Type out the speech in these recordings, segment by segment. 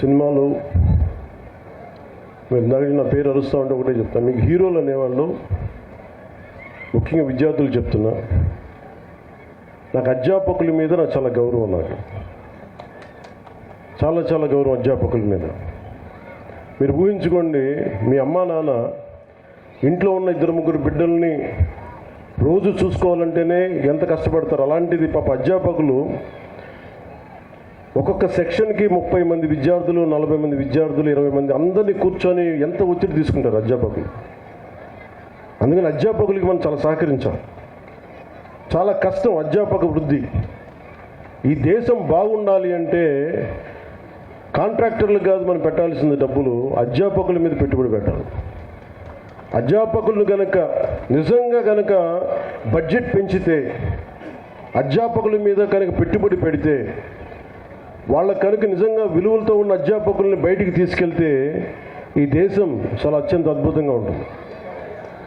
సినిమాలు మీరు ఇందాక నా పేరు అరుస్తూ ఉంటే ఒకటే చెప్తాను మీకు హీరోలు అనేవాళ్ళు ముఖ్యంగా విద్యార్థులు చెప్తున్నా. నాకు అధ్యాపకుల మీద నాకు చాలా గౌరవం నాకు. చాలా చాలా గౌరవం అధ్యాపకుల మీద. మీరు ఊహించుకోండి మీ అమ్మా నాన్న ఇంట్లో ఉన్న ఇద్దరు ముగ్గురు బిడ్డల్ని రోజు చూసుకోవాలంటేనే ఎంత కష్టపడతారు? అలాంటిది పాప అధ్యాపకులు ఒక్కొక్క సెక్షన్కి ముప్పై మంది విద్యార్థులు నలభై మంది విద్యార్థులు ఇరవై మంది అందరినీ కూర్చొని ఎంత ఒత్తిడి తీసుకుంటారు అధ్యాపకులు అందుకని అధ్యాపకులకి మనం చాలా సహకరించాలి. చాలా కష్టం అధ్యాపక వృద్ధి. ఈ దేశం బాగుండాలి అంటే కాంట్రాక్టర్లు కాదు మనం పెట్టాల్సింది డబ్బులు అధ్యాపకుల మీద పెట్టుబడి పెట్టాలి. అధ్యాపకులను కనుక నిజంగా కనుక బడ్జెట్ పెంచితే అధ్యాపకుల మీద కనుక పెట్టుబడి పెడితే వాళ్ళ కనుక నిజంగా విలువలతో ఉన్న అధ్యాపకుల్ని బయటికి తీసుకెళ్తే ఈ దేశం చాలా అత్యంత అద్భుతంగా ఉంటుంది.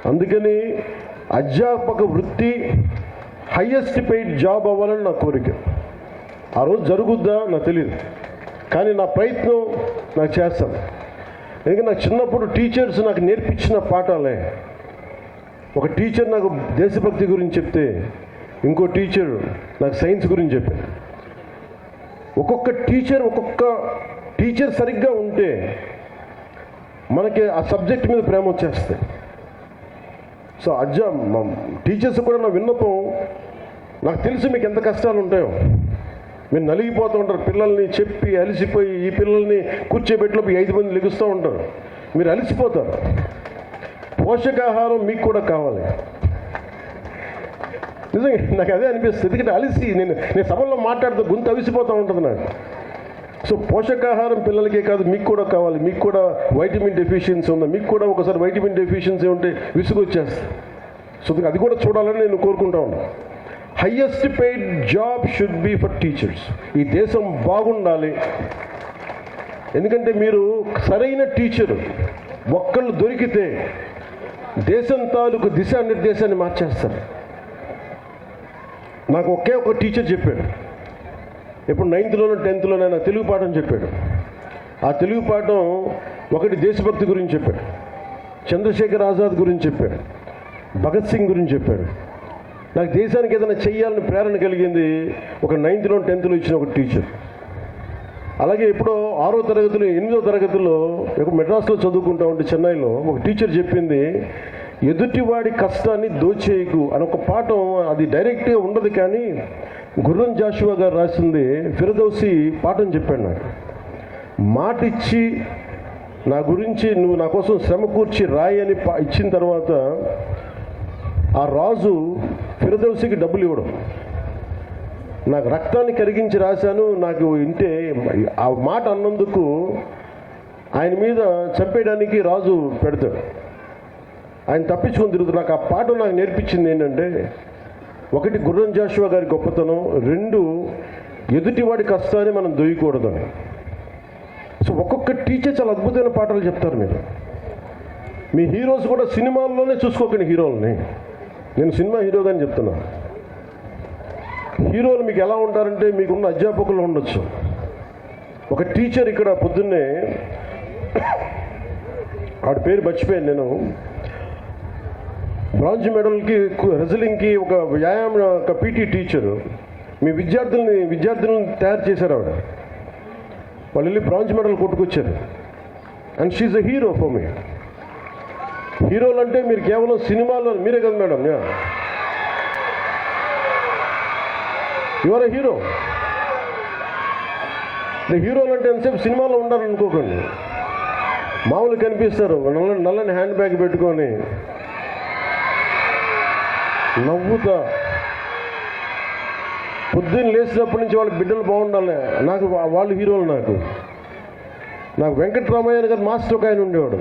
అందుకని అధ్యాపక వృత్తి హయ్యెస్ట్ పెయిడ్ జాబ్ అవ్వాలని నా కోరిక. ఆ రోజు జరుగుద్దా? నాకు తెలియదు కానీ నా ప్రయత్నం నాకు చేస్తాను ఎందుకంటే నాకు చిన్నప్పుడు టీచర్స్ నాకు నేర్పించిన పాఠాలే. ఒక టీచర్ నాకు దేశభక్తి గురించి చెప్తే ఇంకో టీచర్ నాకు సైన్స్ గురించి చెప్పారు ఒక్కొక్క టీచర్ ఒక్కొక్క టీచర్ సరిగ్గా ఉంటే మనకి ఆ సబ్జెక్ట్ మీద ప్రేమ వచ్చేస్తాయి. సో అజ్జ టీచర్స్ కూడా నా విన్నపం నాకు తెలుసు మీకు ఎంత కష్టాలు ఉంటాయో. మీరు నలిగిపోతూ ఉంటారు పిల్లల్ని చెప్పి అలిసిపోయి ఈ పిల్లల్ని కూర్చోబెట్టిలోపు ఐదు మంది లెగుస్తూ ఉంటారు. మీరు అలిసిపోతారు. పోషకాహారం మీకు కూడా కావాలి. నిజంగా నాకు అదే అనిపిస్తుంది. ఎందుకంటే అలిసి నేను నేను సభల్లో మాట్లాడుతూ గుంత అవిసిపోతూ ఉంటుంది నాకు. సో పోషకాహారం పిల్లలకే కాదు మీకు కూడా కావాలి. మీకు కూడా వైటమిన్ డెఫిషియన్సీ ఉందా? మీకు కూడా ఒకసారి వైటమిన్ డెఫిషియన్సీ ఉంటే విసుగు వచ్చేస్తుంది సో అది కూడా చూడాలని నేను కోరుకుంటా ఉన్నాను. Highest paid job should be for teachers ఈ దేశం బాగుండాలి. ఎందుకంటే మీరు సరైన టీచర్ ఒక్కళ్ళు దొరికితే దేశం తాలూకు దిశానిర్దేశాన్ని మార్చేస్తారు. నాకు ఒకే ఒక టీచర్ చెప్పాడు. ఇప్పుడు నైన్త్లోనో టెన్త్లోనైనా తెలుగు పాఠం చెప్పాడు. ఆ తెలుగు పాఠం ఒకటి దేశభక్తి గురించి చెప్పాడు. చంద్రశేఖర్ ఆజాద్ గురించి చెప్పాడు. భగత్ సింగ్ గురించి చెప్పాడు. నాకు దేశానికి ఏదైనా చెయ్యాలని ప్రేరణ కలిగింది ఒక నైన్త్లో టెన్త్లో ఇచ్చిన ఒక టీచర్ అలాగే ఎప్పుడో ఆరో తరగతిలో ఎనిమిదో తరగతిలో ఒక మెడ్రాస్లో చదువుకుంటా ఉంటే చెన్నైలో ఒక టీచర్ చెప్పింది ఎదుటివాడి కష్టాన్ని దోచేయకు అని ఒక పాఠం అది డైరెక్ట్గా ఉండదు కానీ గుర్రం జాషువా గారు రాసింది ఫిరదౌసి పాఠం చెప్పాడు నాకు. మాట ఇచ్చి నా గురించి నువ్వు నా కోసం శ్రమ కూర్చి రాయి అని పా- ఇచ్చిన తర్వాత ఆ రాజు ఫిరదౌసికి డబ్బులు ఇవ్వడం. నాకు రక్తాన్ని కరిగించి రాశాను నాకు ఇంటే ఆ మాట అన్నందుకు ఆయన మీద చంపేయడానికి రాజు పెడతాడు. ఆయన తప్పించుకొని తిరుగుతాడు నాకు ఆ పాట నాకు నేర్పించింది ఏంటంటే ఒకటి గుర్రం జాషువా గారి గొప్పతనం రెండు ఎదుటివాడి కష్టాన్ని మనం దొయ్యకూడదని సో ఒక్కొక్క టీచర్ చాలా అద్భుతమైన పాటలు చెప్తారు మీరు. మీ హీరోస్ కూడా సినిమాల్లోనే చూసుకోకండి హీరోల్ని. నేను సినిమా హీరోగాని చెప్తున్నాను హీరోలు మీకు ఎలా ఉంటారంటే మీకున్న అధ్యాపకులు ఉండొచ్చు. ఒక టీచర్ ఇక్కడ పొద్దున్నే ఆవిడ పేరు మర్చిపోయాను నేను. బ్రాంజ్ మెడల్కి రెజ్లింగ్కి ఒక వ్యాయామ ఒక పీటీ టీచరు మీ విద్యార్థుల్ని విద్యార్థులను తయారు చేశారు ఆవిడ. వాళ్ళు వెళ్ళి bronze medal కొట్టుకొచ్చారు. And she's a hero for me హీరోలు అంటే మీరు కేవలం సినిమాలో మీరే కదా మేడం యువర్ ఎ హీరో హీరోలు అంటే ఎంతసేపు సినిమాలో ఉండాలనుకోకండి. మామూలు కనిపిస్తారు నల్లని హ్యాండ్ బ్యాగ్ పెట్టుకొని నవ్వుతా. పొద్దున్న లేచినప్పటి నుంచి వాళ్ళ బిడ్డలు బాగుండాలి. నాకు వాళ్ళు హీరోలు నాకు. నాకు వెంకటరామయ్య గారు మాస్టర్ ఒక ఆయన ఉండేవాడు.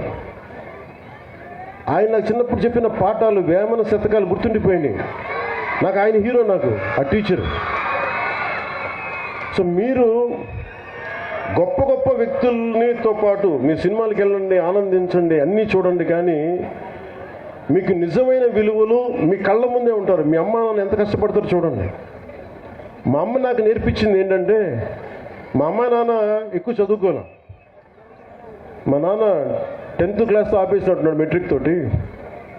ఆయన నాకు చిన్నప్పుడు చెప్పిన పాఠాలు వేమన శతకాలు గుర్తుండిపోయినాయి. నాకు ఆయన హీరో నాకు ఆ టీచర్. సో మీరు గొప్ప గొప్ప వ్యక్తులనితో పాటు మీ సినిమాలకు వెళ్ళండి ఆనందించండి అన్నీ చూడండి కానీ మీకు నిజమైన విలువలు మీ కళ్ళ ముందే ఉంటారు. మీ అమ్మ నాన్న ఎంత కష్టపడతారో చూడండి. మా అమ్మ నాకు నేర్పించింది ఏంటంటే మా అమ్మ నాన్న ఎక్కువ చదువుకోలే మా నాన్న టెన్త్ క్లాస్ ఆపేసినట్టున్నాడు మెట్రిక్ తోటి.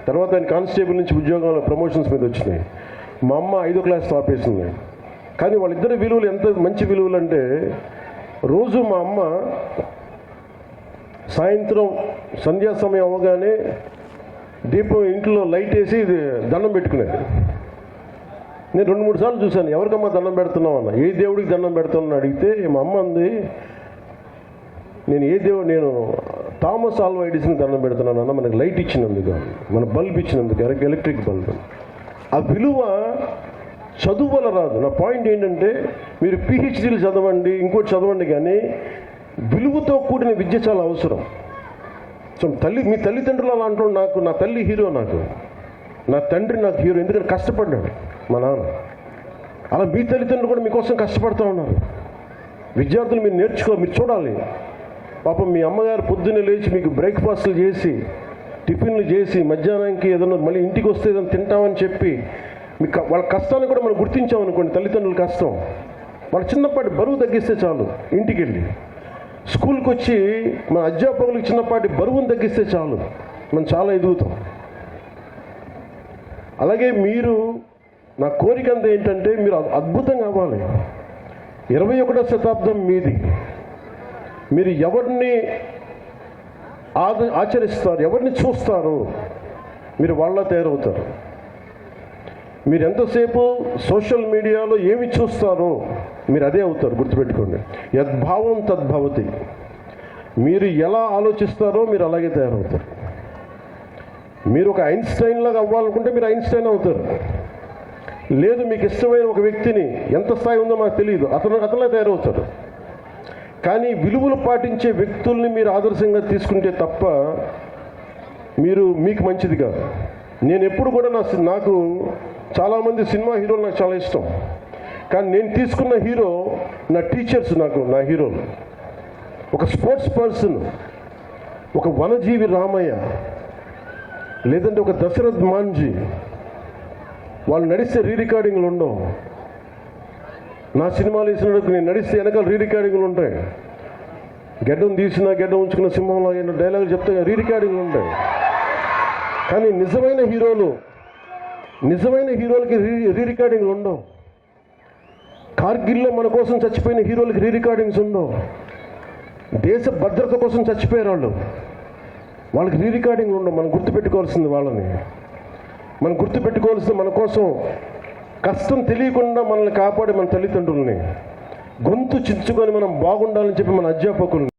తర్వాత ఆయన కానిస్టేబుల్ నుంచి ఉద్యోగంలో ప్రమోషన్స్ మీద వచ్చినాయి. మా అమ్మ ఐదో క్లాస్ ఆపేసింది. కానీ వాళ్ళిద్దరి విలువలు ఎంత మంచి విలువలు అంటే రోజు మా అమ్మ సాయంత్రం సంధ్యా సమయం అవగానే దీపం ఇంట్లో లైట్ వేసి ఇది దండం పెట్టుకునేది. నేను రెండు మూడు సార్లు చూశాను ఎవరికమ్మా దండం పెడుతున్నావు అన్న ఏ దేవుడికి దండం పెడుతున్నాను అడిగితే మా అమ్మ అంది నేను ఏ దేవుడు నేను థామస్ ఆల్వా దండం పెడుతున్నాను అన్న మనకు లైట్ ఇచ్చినందుకు మన బల్బ్ ఇచ్చినందుకు ఎలక్ట్రిక్ బల్బ్. ఆ విలువ చదువు వల్ల రాదు. నా పాయింట్ ఏంటంటే మీరు పిహెచ్డీలు చదవండి ఇంకోటి చదవండి కానీ విలువతో కూడిన విద్య చాలా అవసరం. సో తల్లి మీ తల్లిదండ్రులు అలా అంటాడు నాకు నా తల్లి హీరో నాకు. నా తండ్రి నాకు హీరో ఎందుకంటే కష్టపడ్డాడు? మా నాన్న. అలా మీ తల్లిదండ్రులు కూడా మీకోసం కష్టపడుతూ ఉన్నారు. విద్యార్థులు మీరు నేర్చుకో మీరు చూడాలి. పాపం మీ అమ్మగారు పొద్దున్నే లేచి మీకు బ్రేక్ఫాస్ట్లు చేసి టిఫిన్లు చేసి మధ్యాహ్నానికి ఏదైనా మళ్ళీ ఇంటికి వస్తే ఏదైనా తింటామని చెప్పి మీ వాళ్ళ కష్టాన్ని కూడా మనం గుర్తించామనుకోండి తల్లిదండ్రుల కష్టం. వాళ్ళ చిన్నప్పటి బరువు తగ్గిస్తే చాలు ఇంటికి వెళ్ళి స్కూల్కి వచ్చి మన అధ్యాపకులకు చిన్నపాటి బరువును తగ్గిస్తే చాలు. మనం చాలా ఎదుగుతాం. అలాగే మీరు నా కోరిక అంతా ఏంటంటే మీరు అద్భుతంగా అవ్వాలి. ఇరవై ఒకటో శతాబ్దం మీది. మీరు ఎవరిని ఆద ఆచరిస్తారు ఎవరిని చూస్తారు మీరు వాళ్ళ తయారవుతారు. మీరు ఎంతసేపు సోషల్ మీడియాలో ఏమి చూస్తారో మీరు అదే అవుతారు గుర్తుపెట్టుకోండి. యద్భావం తద్భవతి. మీరు ఎలా ఆలోచిస్తారో మీరు అలాగే తయారవుతారు. మీరు ఒక ఐన్స్టైన్ లాగా అవ్వాలనుకుంటే మీరు ఐన్స్టైన్ అవుతారు. లేదు మీకు ఇష్టమైన ఒక వ్యక్తిని ఎంత స్థాయి ఉందో మాకు తెలియదు. అతను అతనే తయారవుతాడు. కానీ విలువలు పాటించే వ్యక్తుల్ని మీరు ఆదర్శంగా తీసుకుంటే తప్ప మీరు మీకు మంచిది కాదు. నేను ఎప్పుడు కూడా నా నాకు చాలామంది సినిమా హీరోలు నాకు చాలా ఇష్టం. కానీ నేను తీసుకున్న హీరో నా టీచర్స్ నాకు నా హీరోలు. ఒక స్పోర్ట్స్ పర్సన్ ఒక వనజీవి రామయ్య లేదంటే ఒక దశరథ్ మాంజీ వాళ్ళు నడిస్తే రీ రికార్డింగ్లు ఉండవు. నా సినిమాలు వేసినప్పుడు నేను నడిస్తే వెనకాల రీ రికార్డింగ్లు ఉంటాయి. గడ్డం తీసిన గడ్డం ఉంచుకున్న సింహంలో అయిన డైలాగులు చెప్తే రీ రికార్డింగ్లు ఉంటాయి. కానీ నిజమైన హీరోలు నిజమైన హీరోలకి రీ రీ రికార్డింగ్లు ఉండవు. కార్గిల్లో మన కోసం చచ్చిపోయిన హీరోలకి రీ రికార్డింగ్స్ ఉండవు. దేశ భద్రత కోసం చచ్చిపోయారు వాళ్ళు. వాళ్ళకి రీ రికార్డింగ్ ఉండవు. మనం గుర్తుపెట్టుకోవాల్సింది వాళ్ళని. మనం గుర్తుపెట్టుకోవాల్సింది మన కోసం కష్టం తెలియకుండా మనల్ని కాపాడే మన తల్లిదండ్రుల్ని. గొంతు చించుకొని మనం బాగుండాలని చెప్పి మన అధ్యాపకుల్ని